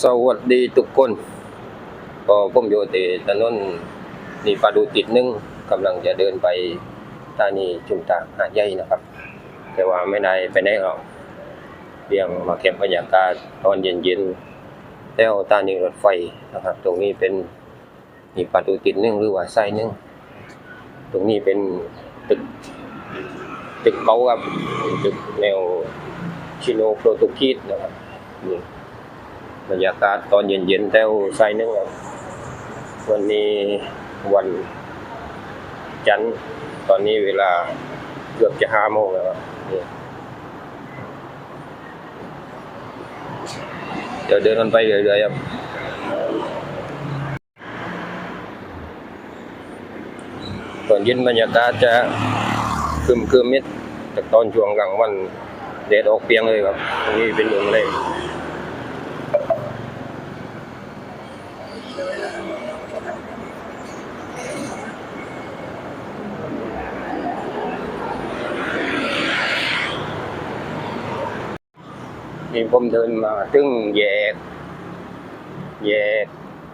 สวัสดีทุกคนก็ผมอยู่ที่ถนนนี่ปาดูติดหนึงกำลังจะเดินไปทานีชุมทางหาดใหญ่นะครับ แต่ว่าไม่ได้ไปไหนหรอกเพียงมาเก็บบรรยากาศตอนเย็นๆแล้วตานีรถไฟนะครับ ตรงนี้เป็นนี่ปาดูติดหนึงหรือว่าไส้หนึงตรงนี้เป็นตึก ตึกเก่าครับตึกแนวชิโนโปรตุกีสนะครับนี่ บรรยากาศตอนเย็นๆแถวไซนึงครับวันนี้วันจันทร์ตอนนี้เวลาเกือบจะห้าโมงแล้วครับเดี๋ยวเดินกันไปเรื่อยๆครับตอนเย็นบรรยากาศจะคึมคืมๆนิดแต่ตอนช่วงกลางวันแดดออกเปียงเลยครับตรงนี้เป็นเมืองเลย ผมเดินมาถึงแยก แยก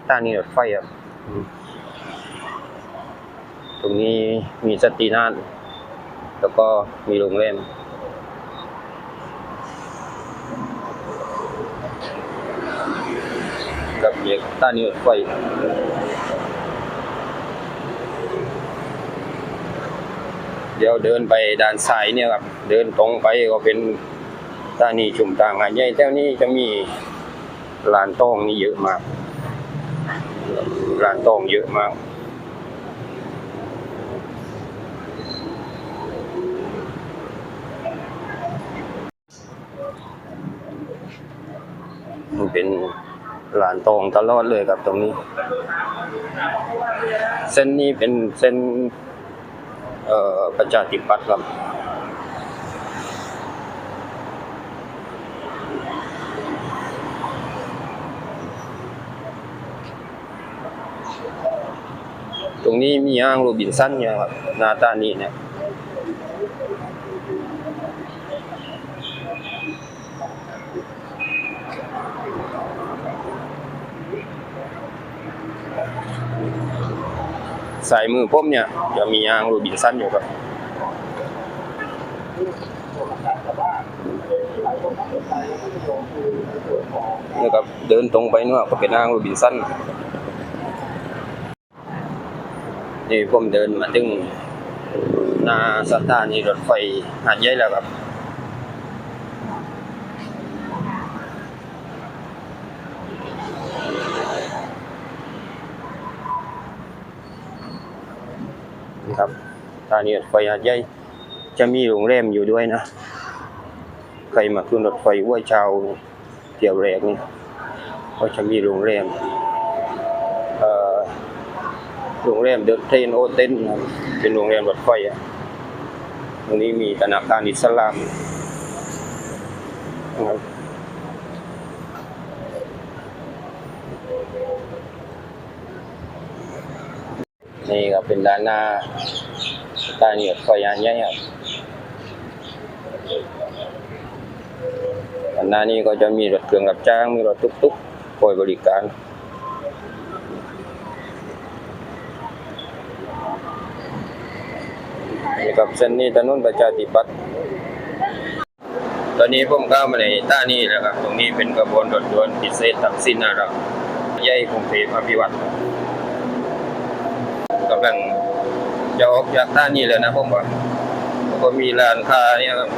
ต้านีรถไฟครับ ตรงนี้มีสตีนานแล้วก็มีโรงแรมกับแยกต้านีรถไฟเดี๋ยวเดินไปด้านซ้ายเนี่ยครับ เดินตรงไปก็เป็น ตานีชุมทางหาดใหญ่แถวนี้จะมีร้านทองนี่เยอะมากร้านทองเยอะมากมันเป็นร้านทองตลอดเลยครับตรงนี้ เส้นนี้เป็นเส้นประชาธิปัตย์ครับ รงนี้มีห้างโรบินสันเนี่ยครับหนาตานี้เนี่ยสายมือผมเนี่ยจะมีห้างโรบินสันอยู่ครับนี่ครับเดินตรงไปนู่นก็เป็นห้างโรบินสัน นี่ผมเดินมาถึงหน้าสถานีรถไฟหาดใหญ่แล้วครับครับสถานีรถไฟหาดใหญ่จะมีโรงแรมอยู่ด้วยนะ ใครมาขึ้นรถไฟวยเชาวเที่ยวแรกนี่ก็จะมีโรงแรม เอ่อ โรงแรมเดอะเทนโอเทนเป็นโรงแรมรถไฟอะตรงนี้มีธนาคารอิสลามนี่ก็เป็นด้านหน้าสถานีรถไฟอันใหญ่ครับด้านหน้านี้ก็จะมีรถเครื่องรับจ้าง มีรถตุ๊กๆคอยบริการ นี่ครับเส้นนี้ถนนประชาธิปัตย์ตอนนี้ผมเข้ามาในท่านี้แล้วครับ ตรงนี้เป็นกระบวนรถด่วนพิเศษทักษิณนะครับใหญ่กรุงเทพอภิวัตรกำลังจะออกจากท่านี้แล้วนะผมว่าแล้วก็มีร้านค้าเนี่ยครับ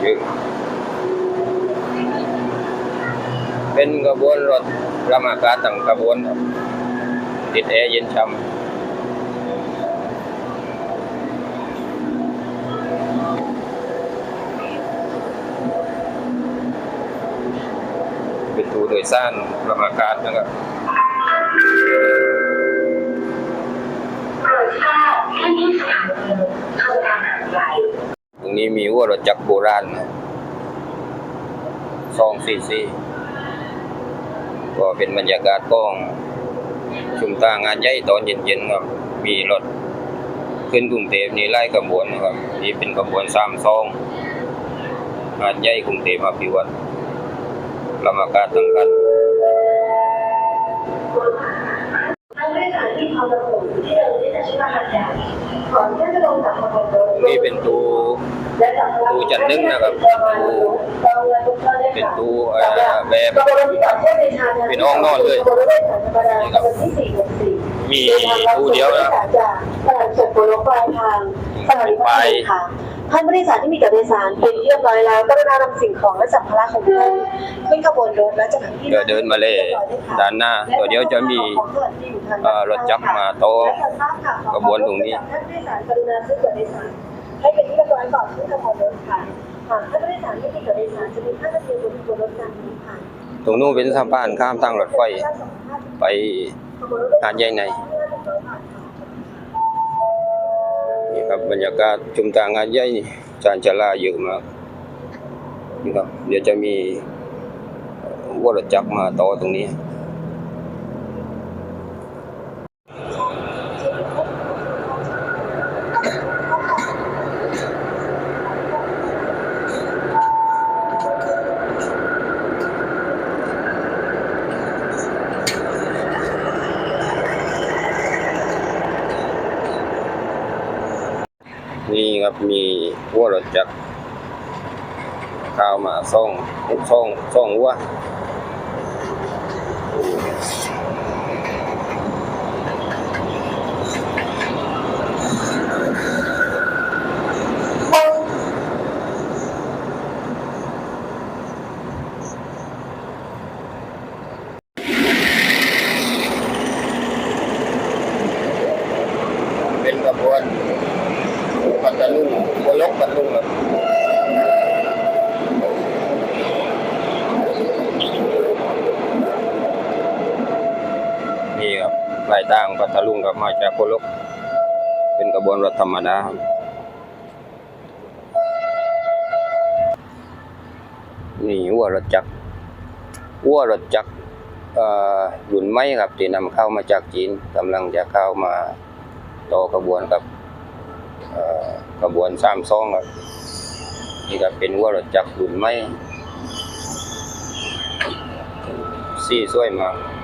เยอะเป็นกระบวนรถรามากาศต่างกระบวนติดแอร์เย็นช่ำ เป็นตูโดยสร้างประมาการนะครับโปรดทราบที่ที่สานีโทรทางหาดใหญ่ตรงนี้มีวัวรถจักรโบราณนะซองซีซีก็เป็นบรรยากาศกล้อง ชุมทางานใหญ่ตอนเย็นๆครับ มีรถขึ้นกรุงเทพนี่ไล่ขบวนนะครับ นี่เป็นขบวนสามซองงานใหญ่กรุงเทพอภิวัตร เรามากาตั้งกันท่านผู้โดยสารที่มีความประสงค์ที่เดินที่จะชื่อว่าหัดใหญ่ก่อนที่จะลงจากขบวนรถนี่เป็นตู้และจากตู้จัดนึ่งนะครับเป็นตู้เอ่อแบบเป็นห้องนอนเลยนี่ครับมีตู้เดียวนะจากสถานีสุโขทัยป ทางสถานีปลายทางท่านผู้โดยสารที่มีกับโดยสารเป็นที่เรียบร้อยแล้วกรุณานำสิ่งของและสัมภาระของท่านขึ้นขบวนรถและจากที่เดี๋ยวเดินมาเลยด้านหน้าตัวเดียวจะมีเอ่อรถจักรมาโต๊ะขบวนตรงนี้ท่านผู้โดยสารกรุณาซื้อตั๋วโดยสารให้เป็นที่เรียบร้อยก่อนขึ้นขบวนรถค่ะหากท่านผู้โดยสารไม่มีตั๋วโดยสารจะมีค่าธรรมเนียมบนขบวนรถการนี้ค่ะตรงนู้นเป็นสะพานข้ามทางรถไฟไปหาดใหญ่ใน นี่ครับบรรยากาศชุมทางงานใหญ่นี่จานจลาเยอะมากนี่ครับเดี๋ยวจะมีวัวจักรมาต่อตรงนี้ มีวัวรถจักรข้าวมาซ่องซ่องซ่องวัวเป็นกระบวนปัตตาลุงโวยกปัตตาลุงครับนี่ครับปลายทางปัตตาลุง กับมาจากโคลกเป็นกระบวนรถธรรมดาครับนี่วัวรถจักรวัวรถจักรรุ่นไม้ครับที่นำเข้ามาจากจีนกำลังจะเข้ามาต่อกระบวนกับกระบวนสามซองครับนี่ก็เป็นวัวรถจักรรุ่นใหม่สีสวยมากครับ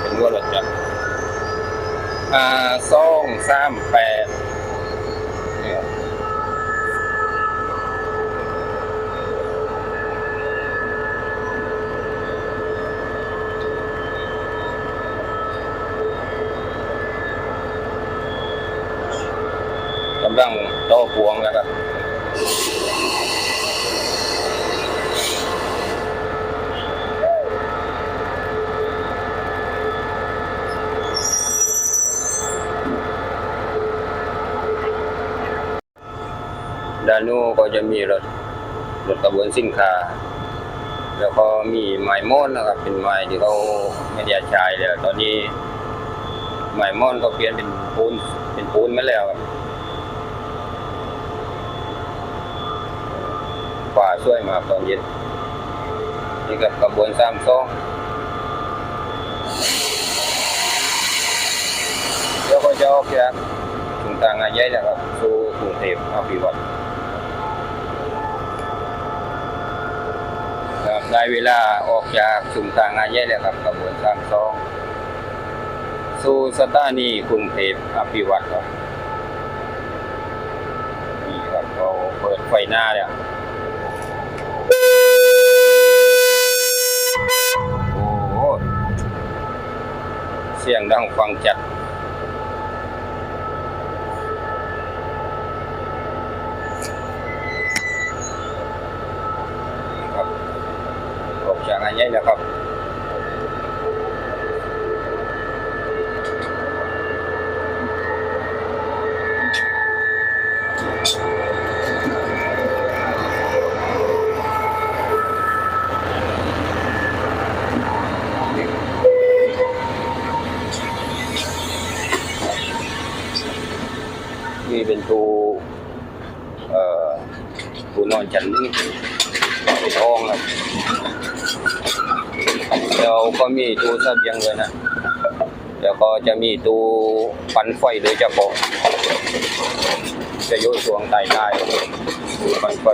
เป็นวัวรถจักรอ่าซองสามแปดเนี่ยกำลังโตพวงแล้วครับ ด้านนู้นก็ จะมีรถรถกระบวนสินค้า แล้วก็มีไม้ม้อนนะครับ เป็นไม้ที่เขาไม่ได้ใช้แล้วตอนนี้ไม้ม้อนก็เปลี่ยนเป็นปูนเป็นปูนมาแล้วครับฝ่าช่วยมาตอนเย็นนี่กับกระบวนสามซองแล้วก็จะออกจากถึงทางอาใหญ่แล้วครับสู่กรุงเทพอภิวัตร ครับ ได้เวลาออกจากชุมทางอาเย่แล้วครับกระบวนสามสองสู่สถานีกรุงเทพอภิวัตรครับนี่ครับเราเปิดไฟหน้าแล้วโอ้เสียงดังฟังจัดนี่ครับ ออกจากอาใหญ่แล้วครับ นอนฉันนี้เป็นห้องครับแล้วก็มีตู้เสบียงด้วยนะแล้วก็จะมีตู้ปันไฟโดยเฉพาะจะโยู่ช่วงใต้ได้ตู้ปันไฟ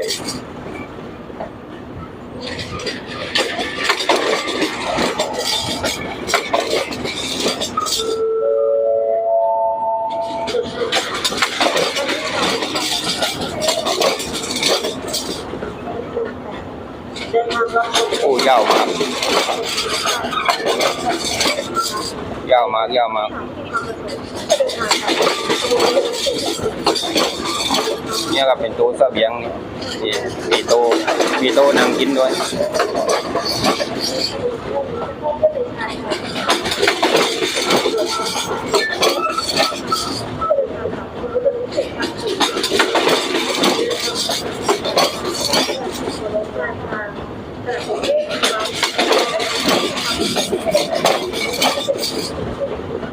รับชมโอ้ยาวมากยาวมากยาวมากเนี่ยก็เป็นโต๊ะเสบียงนี่มีโต๊ะมีโต๊ะนั่งกินด้วย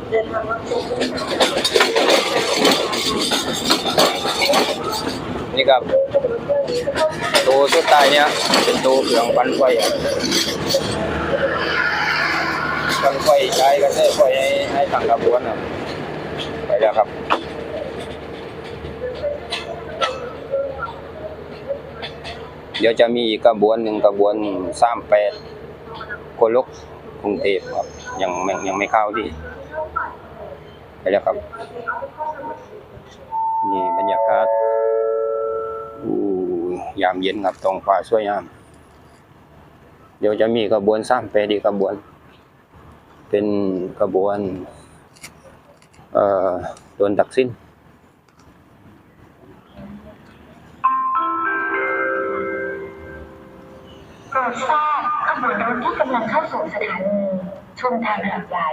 เดินทางรับชม นี่ ครับต๊ะสุดท้ายเนี่ยเป็นต๊ะเครื่องปั่นไฟปั่นไฟใช้กันได้ไฟให้ให้ทางขบวนอะไปแล้วครับเดี๋ยวจะมีกระบวนหนึ่งกระบวนสามแปดโกลกกรุงเทพครับยังไม่ยังไม่เข้าที่ไปแล้วครับ นี่บรรยากาศ ยามเย็นครับท้องฟ้าสวยงาม เดี๋ยวจะมีกระบวนสร้ามแปดีกระบวน เป็นกระบวนเอ่อโดนตักสิ้นโปรดทราบขบวนรถที่กำลังเข้าสู่สถานีชุมทางหาดใหญ่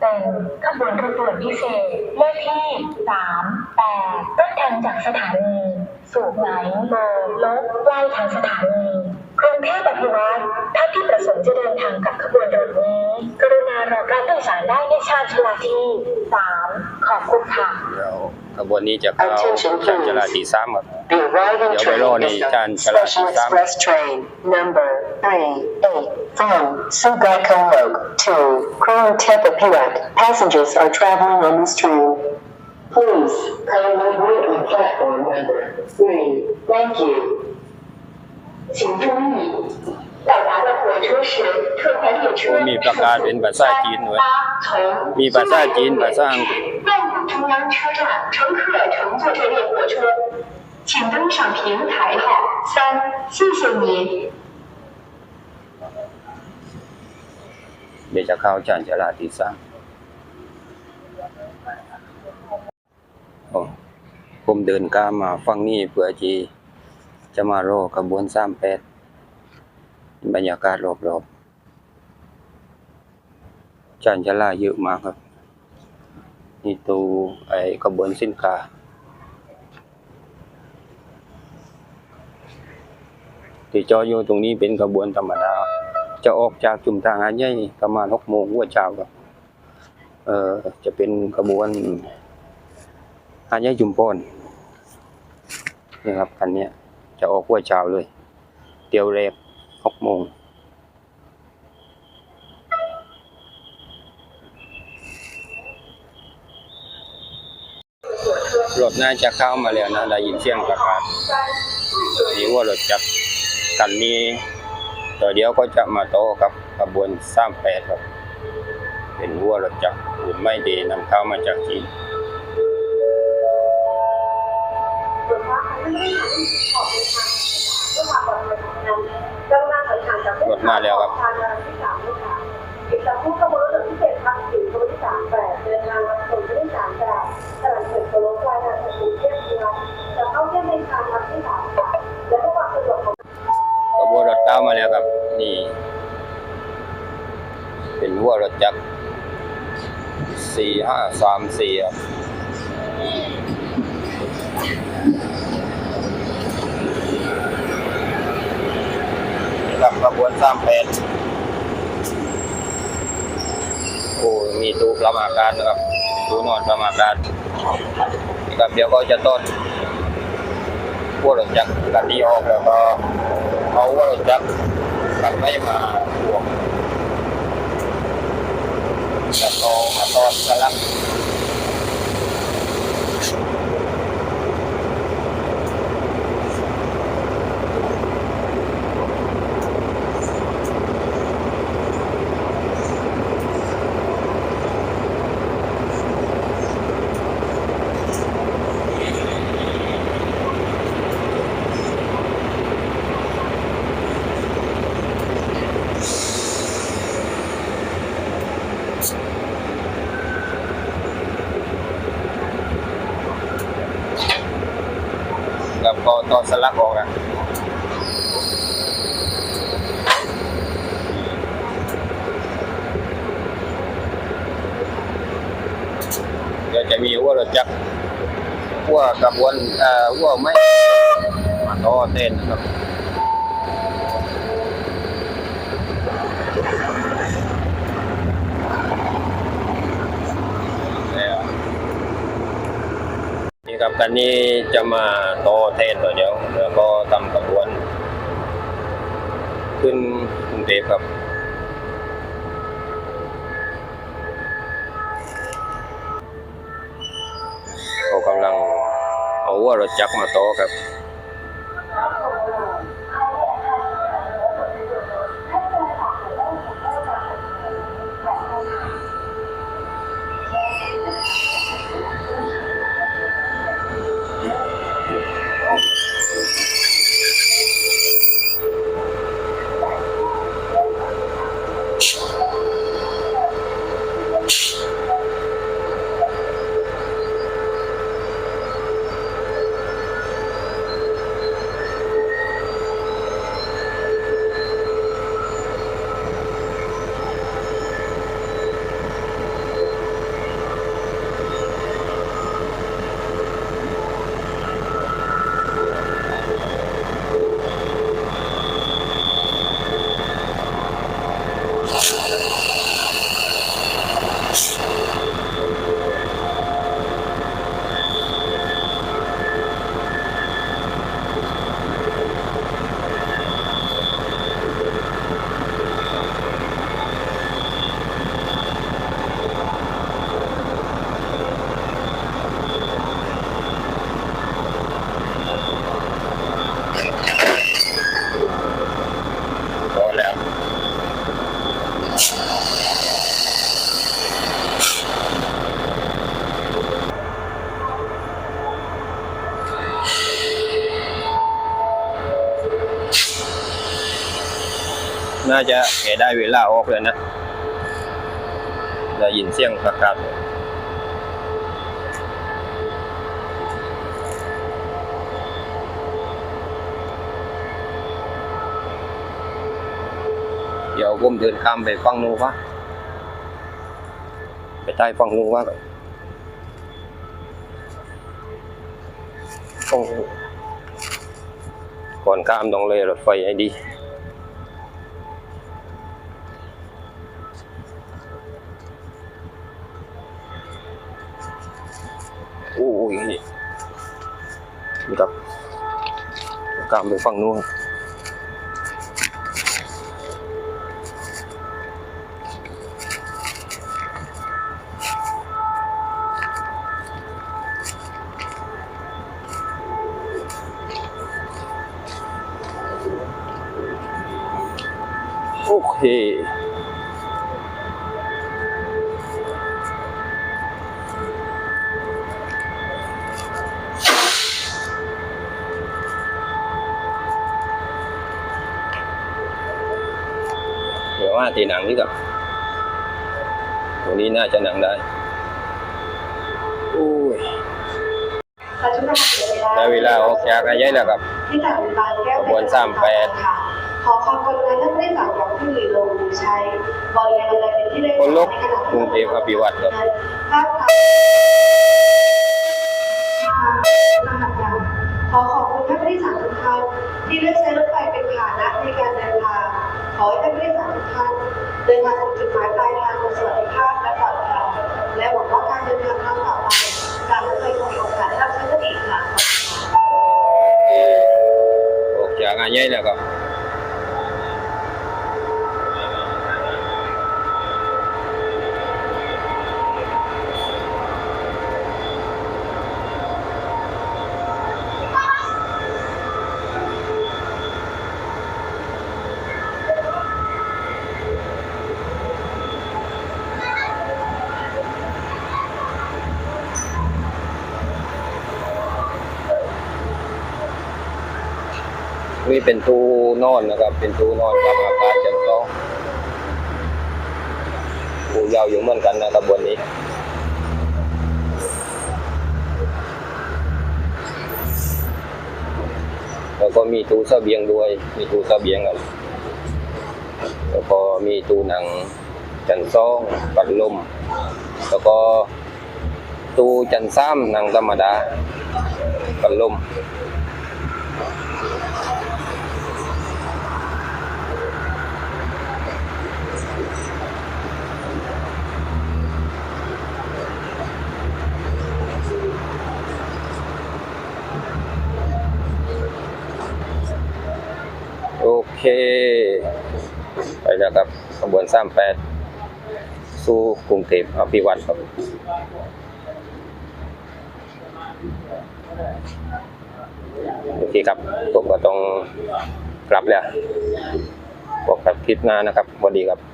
เป็นขบวนรถด่วนพิเศษเลขที่ 3 8 ต้นทางจากสถานี สูงไหลมองลบไหลทางสถานีกรุงเทพอภิวัตท่านที่ประสงค์จะเดินทางกับขบวนรถนี้ กรุณารอรับโดยสารได้ในชานชลาที่สามขอบคุณค่ะขบวนนี้จะเข้าชานชลาที่สามครับเดี๋ยวไปรอในชานชลาที่สาม number Please kindly wait on platform number 3. Thank you. 请注意，到达的火车时，特快列车 มีประกาศเป็นภาษาจีนด้วย 从 มีภาษาจีนภาษาอังกฤษ 万古中央车站，乘客乘坐这列火车，请登上平台号三，谢谢您。 เดี๋ยวจะเข้าชานชาลาที่สาม ผมเดินกามาฟังนี่เพื่อจีจะมารอกระบวนสามแปดบรรยากาศรอบๆชานชาลาเยอะมากครับ นี่ตูไอ้ขบวนสินค้าที่จออยู่ตรงนี้เป็นขบวนธรรมดา จะออกจากจุมทางหาดใหญ่นี่ประมาณหกโมงหัวเช้าครับ เอ่อจะเป็นขบวน หาดใหญ่จุมพรนี่ครับคันนี้จะออกหัวเช้าเลย เตียวแรกหกโมงรถน่าจะเข้ามาแล้วนะ ได้ยินเสียงประกาศนี่ว่ารถจักรคันนี้ต่อเดียวก็จะมาโตกับขบวนสามแปดครับ เป็นวัวรถจักรหุ่นไม่ดีนำเข้ามาจากจีน รุณาถอยห่างจากเส้นรถมาแล้วครับที่สามด้วยค่ะอีกจากผู้ขบวนรถพิเศษทางสี่ขบวนที่สามแปดเดินทางมาส่งที่สามแปดตลาดเสร็จโซโลปลายทางจากกรุงเทพเมืองจะเข้าเส้นในทางรับที่สามแปดและเพื่อความสะดวกของขบวนรถเข้ามาแล้วครับ นี่ เป็นวัวรถจักรสี่ห้าสามสี่ครับ กับขบวนสามแปดโอ้มีตู้ประมาการนะครับตู้นอนประมาการนี่ครับเดี๋ยวก็จะต้นวัวรถจักรกันนี้ออกแล้วก็เอาวัวรถจักรกันไม่มาบวกแล้วก็มาตอนสลัก สลักออกอะเดี๋ยวจะมีวัวรถจักรวัวกระบวนเอ่อวัวไม่มาต่อเต้นนะครับเนี่ยนี่ ครับกันนี้จะมาต่อเต้นตัวเดียว แล้วก็ทำกระบวน ขึ้นกรุงเทพครับเขากำลังเอาว่ารถจักรมาโตอครับ น่าจะแกได้เวลาออกเลยนะ ได้ยินเสียงประกาศเดี๋ยวผมเดินข้ามไปฟังนู้นวะไปใต้ฟังนู้นวะต้องก่อนข้ามต้องเลยรถไฟให้ดี กลับไปฝั่งนู้นโอเค เดี๋ยวว่า ตีหนังนี่กับตัวนี้น่าจะหนังได้โอ้ยปัจจุบันเวลาได้เวลาออกจากระยะแล้วครับที่จากบางแก้วขบวนสามแปดค่ะขอความกรุณาท่านผู้โดยสารอย่างผู้หลีลงใช้บริเวณอะไรเป็นที่ได้คนลุกกรุงเทพอภิวัตรครับภาพถ่ายรหัสยานขอขอบคุณท่านผู้โดยสารทุกท่านที่เลือกใช้รถไฟเป็นพาหนะในการเดินทางขอให้ท่านผู้โดยสารทุกท่าน เดินทางถึจุดหมายปลายทางโดยสวัสดิภาพและปลอดภัยและหวังว่าการเดินทางครั้งต่อไปการรถไฟคงมีโอกาสรับใช้ได้อีกค่ะโอเคงานใหญ่แล้วก็ นี่เป็นตู้นอนนะครับ เป็นตู้นอนกับอากาศจันทร์องตู้ยาวอยู่เหมือนกันนะครับบนนี้แล้วก็มีตู้เสบียงด้วย มีตู้เสบียงครับ แล้วก็มีตู้หนังจันทร์องปัดลม แล้วก็ตู้จันทร์ซ้ำหนังธรรมดาปัดลม โอเค ไปแล้วครับขบวนสามแปดสู่กรุงเทพอภิวัตครับโอเคครับผมก็ต้องกลับแล้วบอกกับคลิปหน้านะครับสวัสดีครับ